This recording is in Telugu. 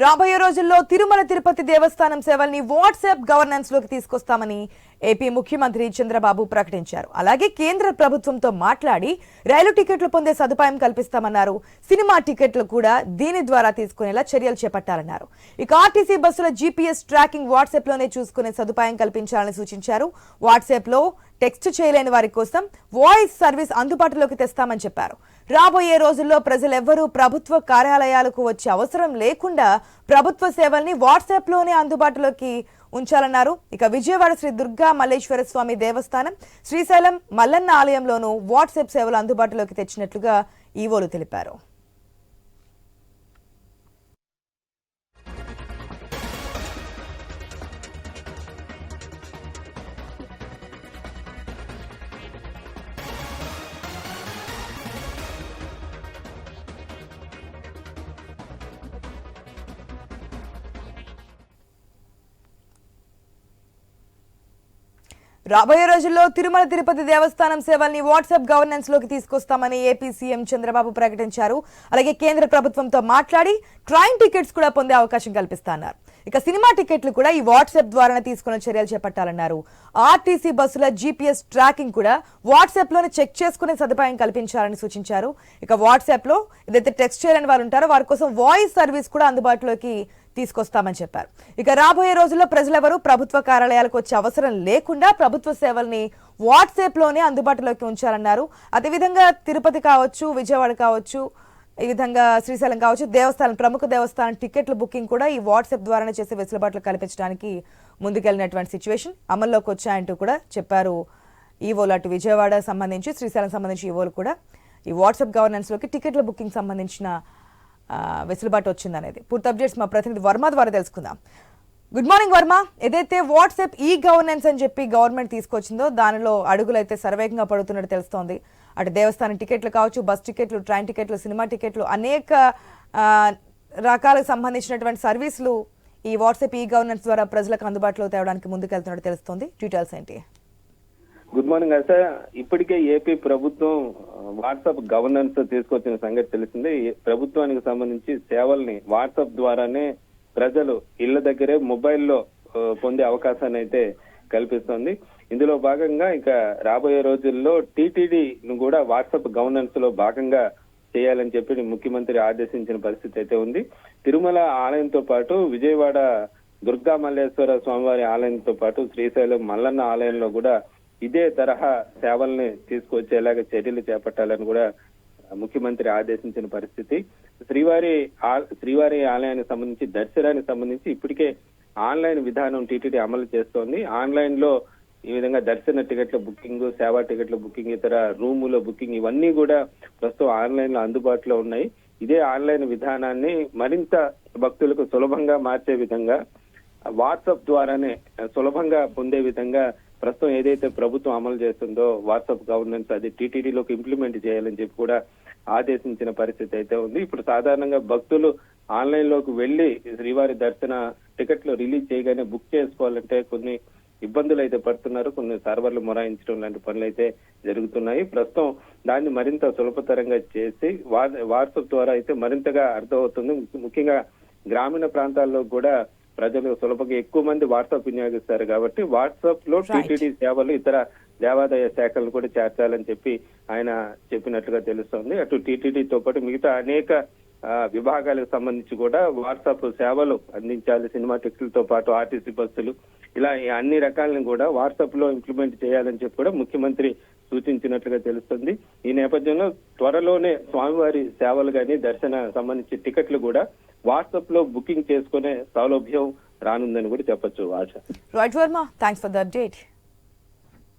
రాబోయే రోజుల్లో తిరుమల తిరుపతి దేవస్థానం సేవల్ని వాట్సాప్ గవర్నెన్స్లోకి తీసుకొస్తామని ఏపీ ముఖ్యమంత్రి చంద్రబాబు ప్రకటించారు. అలాగే కేంద్ర ప్రభుత్వంతో మాట్లాడి రైలు టికెట్లు పొందే సదుపాయం కల్పిస్తామన్నారు. సినిమా టికెట్లు కూడా దీని ద్వారా తీసుకునేలా చర్యలు చేపట్టాలన్నారు. ఇక ఆర్టీసీ బస్సుల జీపీఎస్ ట్రాకింగ్ వాట్సాప్లోనే చూసుకునే సదుపాయం కల్పించాలని సూచించారు. వాట్సాప్లో టెక్స్ట్ చేయలేని వారి కోసం వాయిస్ సర్వీస్ అందుబాటులోకి తెస్తామని చెప్పారు. రాబోయే రోజుల్లో ప్రజలెవ్వరూ ప్రభుత్వ కార్యాలయాలకు వచ్చే అవసరం లేకుండా ప్రభుత్వ సేవల్ని వాట్సాప్లోనే అందుబాటులోకి ఉంచాలన్నారు. ఇక విజయవాడ శ్రీ దుర్గా మల్లేశ్వర స్వామి దేవస్థానం శ్రీశైలం మల్లన్న ఆలయంలోనూ వాట్సాప్ సేవలు అందుబాటులోకి తెచ్చినట్లుగా ఈవోలు తెలిపారు. రాబోయే రోజుల్లో తిరుమల తిరుపతి దేవస్థానం సేవల్ని వాట్సాప్ గవర్నెన్స్లోకి తీసుకొస్తామని ఏపీ సీఎం చంద్రబాబు ప్రకటించారు. అలాగే కేంద్ర ప్రభుత్వంతో మాట్లాడి ట్రైన్ టికెట్స్ కూడా పొందే అవకాశం కల్పిస్తాన్నారు. ఇక సినిమా టికెట్లు కూడా ఈ వాట్సాప్ ద్వారానే తీసుకున్న చర్యలు చేపట్టాలన్నారు. ఆర్టీసీ బస్సుల జీపీఎస్ ట్రాకింగ్ కూడా వాట్సాప్లోనే చెక్ చేసుకునే సదుపాయం కల్పించాలని సూచించారు. ఇక వాట్సాప్లో ఏదైతే టెక్స్ట్ చేయని వారు ఉంటారో వారి కోసం వాయిస్ సర్వీస్ కూడా అందుబాటులోకి తీసుకొస్తామని చెప్పారు. ఇక రాబోయే రోజుల్లో ప్రజలెవరూ ప్రభుత్వ కార్యాలయాలకు వచ్చే అవసరం లేకుండా ప్రభుత్వ సేవల్ని వాట్సాప్లోనే అందుబాటులోకి ఉంచాలన్నారు అదేవిధంగా తిరుపతి కావచ్చు విజయవాడ కావచ్చు ఈ విధంగా శ్రీశైలం కావచ్చు దేవస్థానం ప్రముఖ దేవస్థానం టికెట్ల బుకింగ్ కూడా ఈ వాట్సాప్ ద్వారానే చేసే వెసులుబాట్లు కల్పించడానికి ముందుకెళ్ళినటువంటి సిచ్యువేషన్ అమల్లోకి వచ్చాయంటూ కూడా చెప్పారు. ఈవోలు అటు విజయవాడ సంబంధించి శ్రీశైలం సంబంధించి ఈవోలు కూడా ఈ వాట్సాప్ గవర్నెన్స్లోకి టికెట్ల బుకింగ్ సంబంధించిన వెసులుబాటు వచ్చిందనేది. పూర్తి అప్డేట్స్ మా ప్రతినిధి వర్మ ద్వారా తెలుసుకుందాం. Good morning Varma. ఏదైతే వాట్సాప్ ఈ గవర్నెన్స్ అని చెప్పి గవర్నమెంట్ తీసుకొచ్చిందో దానిలో అడుగులు అయితే సర్వేగంగా పడుతున్నట్టు తెలుస్తోంది. అటు దేవస్థానం టికెట్లు కావచ్చు బస్ టికెట్లు ట్రైన్ టికెట్లు సినిమా టికెట్లు అనేక రకాలకు సంబంధించినటువంటి సర్వీసులు ఈ వాట్సాప్ ఈ గవర్నెన్స్ ద్వారా ప్రజలకు అందుబాటులో తేవడానికి ముందుకెళ్తున్నట్టు తెలుస్తోంది. డీటెయిల్స్ ఏంటి? గుడ్ మార్నింగ్ హర్ష ఇప్పటికే ఏపీ ప్రభుత్వం వాట్సాప్ గవర్నెన్స్ తీసుకొచ్చిన సంగతి తెలిసిందే. ప్రభుత్వానికి సంబంధించి సేవల్ని వాట్సాప్ ద్వారానే ప్రజలు ఇళ్ళ దగ్గరే మొబైల్లో పొందే అవకాశాన్ని అయితే కల్పిస్తోంది. ఇందులో భాగంగా ఇక రాబోయే రోజుల్లో టీటీడీ ను కూడా వాట్సాప్ గవర్నెన్స్లో భాగంగా చేయాలని చెప్పి ముఖ్యమంత్రి ఆదేశించిన పరిస్థితి అయితే ఉంది. తిరుమల ఆలయంతో పాటు విజయవాడ దుర్గా మల్లేశ్వర స్వామివారి ఆలయంతో పాటు శ్రీశైలం మల్లన్న ఆలయంలో కూడా ఇదే తరహా సేవల్ని తీసుకొచ్చేలాగా చర్యలు చేపట్టాలని కూడా ముఖ్యమంత్రి ఆదేశించిన పరిస్థితి. శ్రీవారి ఆ- శ్రీవారి ఆలయానికి సంబంధించి దర్శనానికి సంబంధించి ఇప్పటికే ఆన్లైన్ విధానం టీటీడీ అమలు చేస్తోంది. ఆన్లైన్లో ఈ విధంగా దర్శన టికెట్ల బుకింగ్ సేవా టికెట్ల బుకింగ్ ఇతర రూముల బుకింగ్ ఇవన్నీ కూడా ప్రస్తుతం ఆన్లైన్లో అందుబాటులో ఉన్నాయి. ఇదే ఆన్లైన్ విధానాన్ని మరింత భక్తులకు సులభంగా మార్చే విధంగా వాట్సాప్ ద్వారానే సులభంగా పొందే విధంగా ప్రస్తుతం ఏదైతే ప్రభుత్వం అమలు చేస్తుందో వాట్సాప్ గవర్నెన్స్ అది టీటీడీలోకి ఇంప్లిమెంట్ చేయాలని చెప్పి కూడా ఆదేశించిన పరిస్థితి అయితే ఉంది. ఇప్పుడు సాధారణంగా భక్తులు ఆన్లైన్లోకి వెళ్ళి శ్రీవారి దర్శన టికెట్లు రిలీజ్ చేయగానే బుక్ చేసుకోవాలంటే కొన్ని ఇబ్బందులు అయితే పడుతున్నారు. కొన్ని సర్వర్లు మొరాయించడం లాంటి పనులు అయితే జరుగుతున్నాయి. ప్రస్తుతం దాన్ని మరింత సులభతరంగా చేసి వాట్సాప్ ద్వారా అయితే మరింతగా అర్థమవుతుంది. ముఖ్యంగా గ్రామీణ ప్రాంతాల్లో కూడా ప్రజలు సులభంగా ఎక్కువ మంది వాట్సాప్ వినియోగిస్తారు కాబట్టి వాట్సాప్లో. టీటీడీ సేవలు ఇతర దేవాదాయ శాఖలను కూడా చేర్చాలని చెప్పి ఆయన చెప్పినట్లుగా తెలుస్తోంది అటు టీటీడీతో పాటు మిగతా అనేక విభాగాలకు సంబంధించి కూడా వాట్సాప్ సేవలు అందించాలి సినిమా టికెట్లతో పాటు ఆర్టీసీ బస్సులు ఇలా ఈ అన్ని రకాలను కూడా వాట్సాప్లో ఇంప్లిమెంట్ చేయాలని చెప్పి కూడా ముఖ్యమంత్రి సూచించినట్లుగా తెలుస్తుంది. ఈ నేపథ్యంలో త్వరలోనే స్వామివారి సేవలు కానీ దర్శన సంబంధించి టికెట్లు కూడా వాట్సాప్లో బుకింగ్ చేసుకునే సౌలభ్యం రానుందని కూడా చెప్పొచ్చు ఆశ. Right Varma thanks for the update